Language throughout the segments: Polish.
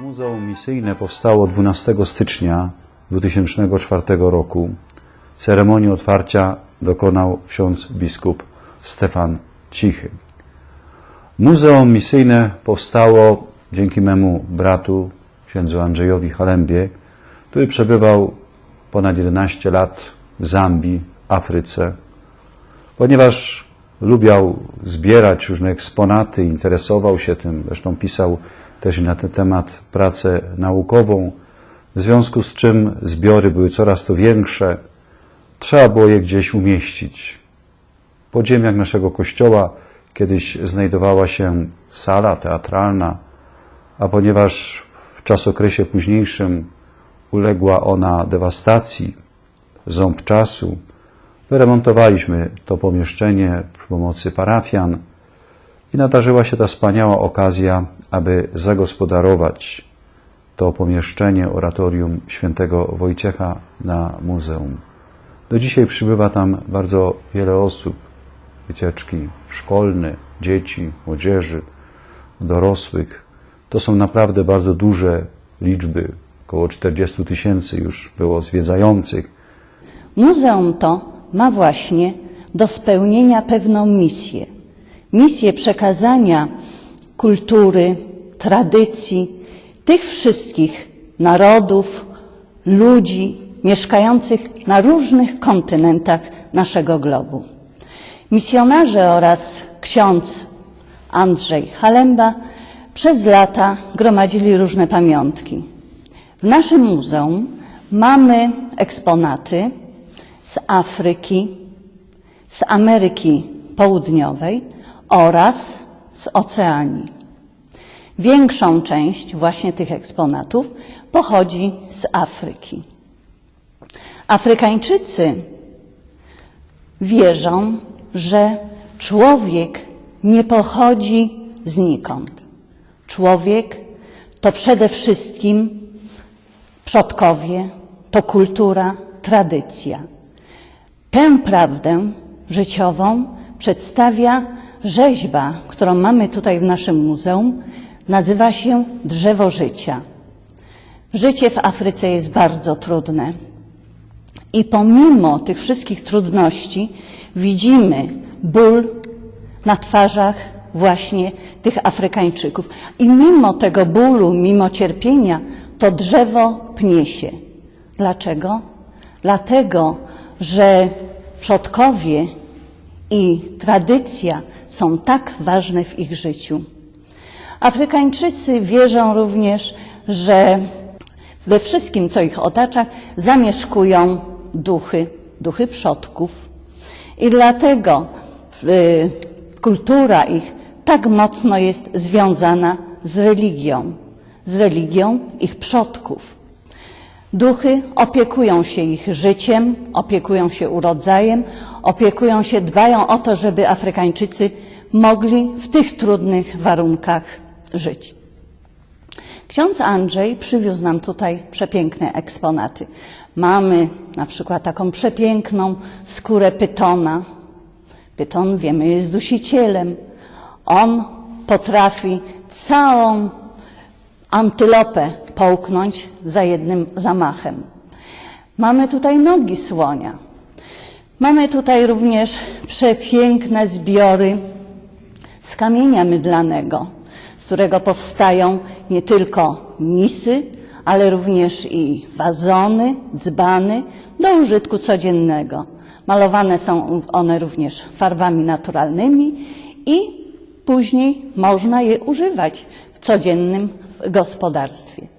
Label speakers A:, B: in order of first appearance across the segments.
A: Muzeum Misyjne powstało 12 stycznia 2004 roku. Ceremonii otwarcia dokonał ksiądz biskup Stefan Cichy. Muzeum Misyjne powstało dzięki memu bratu, księdzu Andrzejowi Halembie, który przebywał ponad 11 lat w Zambii, Afryce, ponieważ lubiał zbierać różne eksponaty, interesował się tym, zresztą pisał też na ten temat pracę naukową, w związku z czym zbiory były coraz to większe, trzeba było je gdzieś umieścić. W podziemiach naszego kościoła kiedyś znajdowała się sala teatralna, a ponieważ w czasokresie późniejszym uległa ona dewastacji, ząb czasu, wyremontowaliśmy to pomieszczenie przy pomocy parafian i nadarzyła się ta wspaniała okazja, aby zagospodarować to pomieszczenie oratorium świętego Wojciecha na muzeum. Do dzisiaj przybywa tam bardzo wiele osób, wycieczki szkolne, dzieci, młodzieży, dorosłych. To są naprawdę bardzo duże liczby, około 40 tysięcy już było zwiedzających.
B: Muzeum to ma właśnie do spełnienia pewną misję. Misję przekazania kultury, tradycji tych wszystkich narodów, ludzi mieszkających na różnych kontynentach naszego globu. Misjonarze oraz ksiądz Andrzej Halemba przez lata gromadzili różne pamiątki. W naszym muzeum mamy eksponaty z Afryki, z Ameryki Południowej oraz z Oceanii. Większą część właśnie tych eksponatów pochodzi z Afryki. Afrykańczycy wierzą, że człowiek nie pochodzi znikąd. Człowiek to przede wszystkim przodkowie, to kultura, tradycja. Tę prawdę życiową przedstawia rzeźba, którą mamy tutaj w naszym muzeum. Nazywa się Drzewo Życia. Życie w Afryce jest bardzo trudne. I pomimo tych wszystkich trudności widzimy ból na twarzach właśnie tych Afrykańczyków. I mimo tego bólu, mimo cierpienia, to drzewo pnie się. Dlaczego? Dlatego, że przodkowie i tradycja są tak ważne w ich życiu. Afrykańczycy wierzą również, że we wszystkim, co ich otacza, zamieszkują duchy, duchy przodków. I dlatego y, kultura ich tak mocno jest związana z religią, z religią ich przodków. Duchy opiekują się ich życiem, opiekują się urodzajem, opiekują się, dbają o to, żeby Afrykańczycy mogli w tych trudnych warunkach żyć. Ksiądz Andrzej przywiózł nam tutaj przepiękne eksponaty. Mamy na przykład taką przepiękną skórę pytona. Pyton, wiemy, jest dusicielem. On potrafi całą antylopę połknąć za jednym zamachem. Mamy tutaj nogi słonia. Mamy tutaj również przepiękne zbiory z kamienia mydlanego, z którego powstają nie tylko misy, ale również i wazony, dzbany do użytku codziennego. Malowane są one również farbami naturalnymi i później można je używać w codziennym gospodarstwie.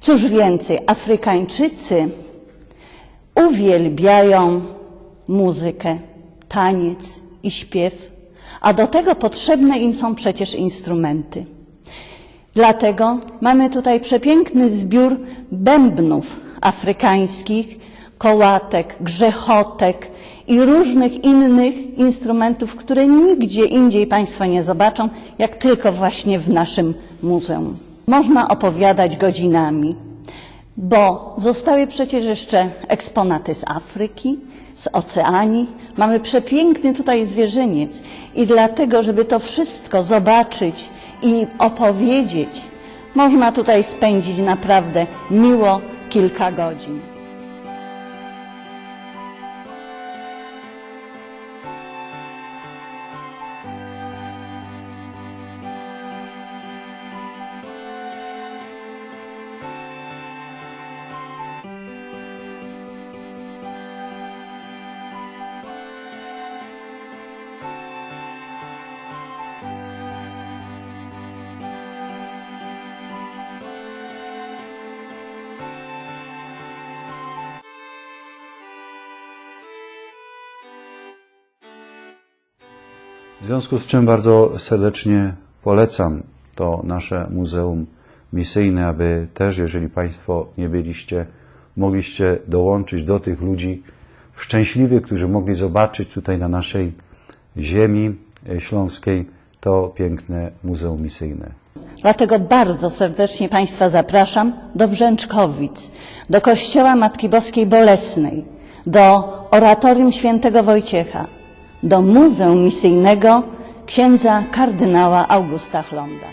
B: Cóż więcej, Afrykańczycy uwielbiają muzykę, taniec i śpiew, a do tego potrzebne im są przecież instrumenty. Dlatego mamy tutaj przepiękny zbiór bębnów afrykańskich, kołatek, grzechotek i różnych innych instrumentów, które nigdzie indziej Państwo nie zobaczą, jak tylko właśnie w naszym muzeum. Można opowiadać godzinami, bo zostały przecież jeszcze eksponaty z Afryki, z Oceanii. Mamy przepiękny tutaj zwierzyniec i dlatego, żeby to wszystko zobaczyć i opowiedzieć, można tutaj spędzić naprawdę miło kilka godzin.
A: W związku z czym bardzo serdecznie polecam to nasze Muzeum Misyjne, aby też, jeżeli Państwo nie byliście, mogliście dołączyć do tych ludzi szczęśliwych, którzy mogli zobaczyć tutaj na naszej ziemi śląskiej to piękne Muzeum Misyjne.
B: Dlatego bardzo serdecznie Państwa zapraszam do Brzęczkowic, do Kościoła Matki Boskiej Bolesnej, do Oratorium Świętego Wojciecha, do Muzeum Misyjnego księdza kardynała Augusta Chlonda.